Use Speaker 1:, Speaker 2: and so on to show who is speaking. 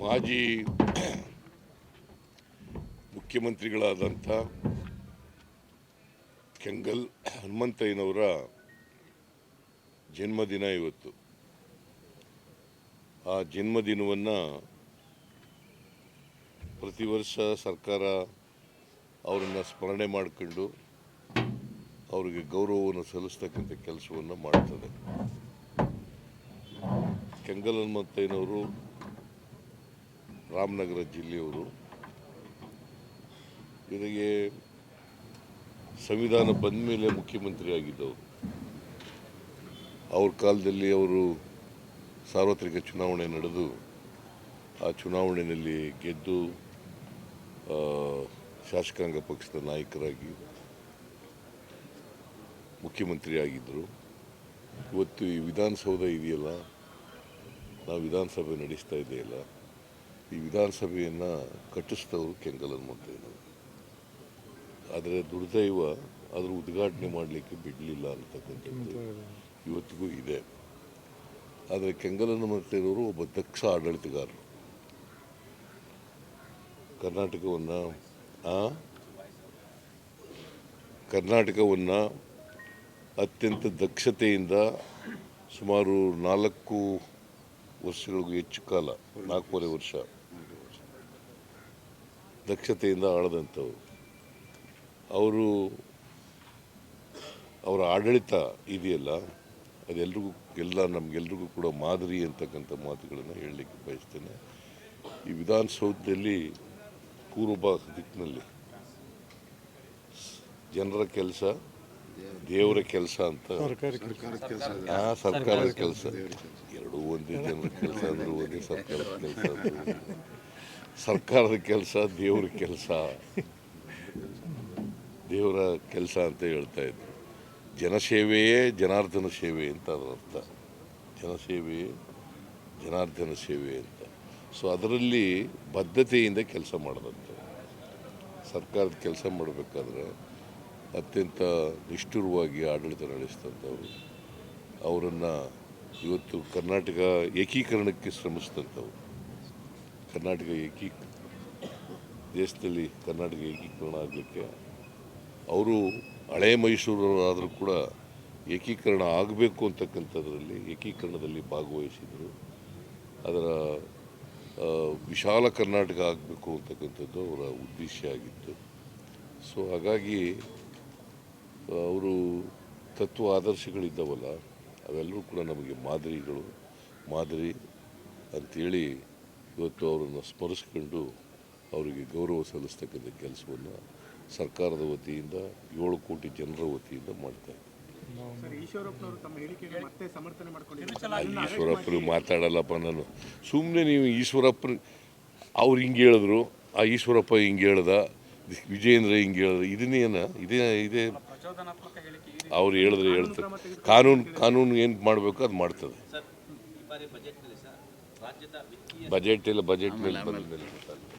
Speaker 1: ಮಾಜಿ ಮುಖ್ಯಮಂತ್ರಿಗಳಾದಂಥ ಕೆಂಗಲ್ ಹನುಮಂತಯ್ಯನವರ ಜನ್ಮದಿನ ಇವತ್ತು. ಆ ಜನ್ಮದಿನವನ್ನು ಪ್ರತಿ ವರ್ಷ ಸರ್ಕಾರ ಅವರನ್ನು ಸ್ಮರಣೆ ಮಾಡಿಕೊಂಡು ಅವರಿಗೆ ಗೌರವವನ್ನು ಸಲ್ಲಿಸ್ತಕ್ಕಂಥ ಕೆಲಸವನ್ನು ಮಾಡ್ತದೆ. ಕೆಂಗಲ್ ಹನುಮಂತಯ್ಯನವರು ರಾಮನಗರ ಜಿಲ್ಲೆಯವರು ಇವರಿಗೆ ಸಂವಿಧಾನ ಬಂದ ಮೇಲೆ ಮುಖ್ಯಮಂತ್ರಿ ಆಗಿದ್ದವರು. ಅವ್ರ ಕಾಲದಲ್ಲಿ ಅವರು ಸಾರ್ವತ್ರಿಕ ಚುನಾವಣೆ ನಡೆದು ಆ ಚುನಾವಣೆಯಲ್ಲಿ ಗೆದ್ದು ಶಾಸಕಾಂಗ ಪಕ್ಷದ ನಾಯಕರಾಗಿ ಮುಖ್ಯಮಂತ್ರಿ ಆಗಿದ್ದರು. ಇವತ್ತು ಈ ವಿಧಾನಸೌಧ ಇದೆಯಲ್ಲ? ನಾವು ವಿಧಾನಸಭೆ ನಡೆಸ್ತಾ ಇದೆಯಲ್ಲ ಈ ವಿಧಾನಸಭೆಯನ್ನು ಕಟ್ಟಿಸಿದವರು ಕೆಂಗಲನ್ ಮಂತ್ರಿಯವರು ಆದರೆ ದುರ್ದೈವ ಅದರ ಉದ್ಘಾಟನೆ ಮಾಡಲಿಕ್ಕೆ ಬಿಡಲಿಲ್ಲ ಅಂತಕ್ಕಂಥದ್ದು ಇವತ್ತಿಗೂ ಇದೆ. ಆದರೆ ಕೆಂಗಲನ ಮಂತ್ರಿಯವರು ಒಬ್ಬ ದಕ್ಷ ಆಡಳಿತಗಾರರು. ಕರ್ನಾಟಕವನ್ನು ಕರ್ನಾಟಕವನ್ನು ಅತ್ಯಂತ ದಕ್ಷತೆಯಿಂದ ಸುಮಾರು ನಾಲ್ಕು ವರ್ಷಗಳಿಗೂ ಹೆಚ್ಚು ಕಾಲ, ನಾಲ್ಕೂವರೆ ವರ್ಷ ದಕ್ಷತೆಯಿಂದ ಆಳದಂಥವು. ಅವರು ಅವರ ಆಡಳಿತ ಇದೆಯಲ್ಲ, ಅದೆಲ್ರಿಗೂ, ಎಲ್ಲ ನಮಗೆಲ್ರಿಗೂ ಕೂಡ ಮಾದರಿ ಅಂತಕ್ಕಂಥ ಮಾತುಗಳನ್ನು ಹೇಳಲಿಕ್ಕೆ ಬಯಸ್ತೇನೆ. ಈ ವಿಧಾನಸೌಧದಲ್ಲಿ ಪೂರ್ವ ದಿಕ್ಕಿನಲ್ಲಿ ಜನರ ಕೆಲಸ ದೇವರ ಕೆಲಸ ಅಂತ. ಆ ಸರ್ಕಾರದ ಕೆಲಸ ಎರಡೂ ಒಂದೇ ಜನರ ಕೆಲಸ ಅಂದ್ರೆ ಒಂದೇ ಸರ್ಕಾರದ ಕೆಲಸ ಅಂದ್ರೆ. ಸರ್ಕಾರದ ಕೆಲಸ ದೇವರ ಕೆಲಸ. ದೇವರ ಕೆಲಸ ಅಂತ ಹೇಳ್ತಾ ಇದ್ರು. ಜನಸೇವೆಯೇ ಜನಾರ್ದನ ಸೇವೆ ಅಂತ ಅದರ ಅರ್ಥ. ಜನಸೇವೆಯೇ ಜನಾರ್ದನ ಸೇವೆ ಅಂತ. ಸೊ ಅದರಲ್ಲಿ ಬದ್ಧತೆಯಿಂದ ಕೆಲಸ ಮಾಡೋದಂತೆ. ಸರ್ಕಾರದ ಕೆಲಸ ಮಾಡಬೇಕಾದ್ರೆ ಅತ್ಯಂತ ನಿಷ್ಠುರವಾಗಿ ಆಡಳಿತ ನಡೆಸಿದಂಥವ್ರು. ಅವರನ್ನು ಇವತ್ತು ಕರ್ನಾಟಕ ಏಕೀಕರಣಕ್ಕೆ ಶ್ರಮಿಸಿದಂಥವ್ರು. ಕರ್ನಾಟಕ ಏಕೀ, ದೇಶದಲ್ಲಿ ಕರ್ನಾಟಕ ಏಕೀಕರಣ ಆಗಲಿಕ್ಕೆ ಅವರು ಹಳೆ ಮೈಸೂರವರಾದರೂ ಕೂಡ ಏಕೀಕರಣ ಆಗಬೇಕು ಅಂತಕ್ಕಂಥದ್ರಲ್ಲಿ, ಏಕೀಕರಣದಲ್ಲಿ ಭಾಗವಹಿಸಿದರು. ಅದರ ವಿಶಾಲ ಕರ್ನಾಟಕ ಆಗಬೇಕು ಅಂತಕ್ಕಂಥದ್ದು ಅವರ ಉದ್ದೇಶ ಆಗಿತ್ತು. ಸೊ, ಹಾಗಾಗಿ ಅವರು ತತ್ವ ಆದರ್ಶಗಳಿದ್ದಾವಲ್ಲ ಅವೆಲ್ಲರೂ ಕೂಡ ನಮಗೆ ಮಾದರಿಗಳು ಮಾದರಿ ಅಂಥೇಳಿ ಇವತ್ತು ಅವರನ್ನು ಸ್ಮರಿಸ್ಕೊಂಡು ಅವರಿಗೆ ಗೌರವ ಸಲ್ಲಿಸ್ತಕ್ಕಂಥ ಕೆಲಸವನ್ನು ಸರ್ಕಾರದ ವತಿಯಿಂದ ಏಳು ಕೋಟಿ ಜನರ ವತಿಯಿಂದ ಮಾಡ್ತಾ ಇದ್ದಾರೆ
Speaker 2: ಸರ್ ಈಶ್ವರಪ್ಪನವರು ತಮ್ಮ ಹೇಳಿಕೆಗೆ ಮತ್ತೆ ಸಮರ್ಥನೆ ಮಾಡ್ಕೊಂಡಿದ್ದಾರೆ.
Speaker 1: ಈಶ್ವರಪ್ಪರು ಮಾತಾಡಲ್ಲಪ್ಪ ನಾನು. ಸುಮ್ಮನೆ ನೀವು ಈಶ್ವರಪ್ಪರು ಅವ್ರು ಹಿಂಗೆ ಹೇಳಿದ್ರು ಆ ಈಶ್ವರಪ್ಪ ಹಿಂಗೆ ಹೇಳ್ದ ವಿಜಯೇಂದ್ರ ಹಿಂಗೆ ಹೇಳ್ದ ಇದನ್ನೇನ ಇದೇ ಇದೇ ಅವ್ರು ಹೇಳಿದ್ರೆ ಹೇಳ್ತಾರೆ. ಕಾನೂನು ಕಾನೂನು ಏನು ಮಾಡಬೇಕು ಅದು ಮಾಡ್ತದೆ. ಬಜೆಟ್ ಇಲ್ಲ ಬಜೆಟ್ ಮೇಲೆ ಬಂದ ಮೇಲೆ ಗೊತ್ತಾಗ್ತದೆ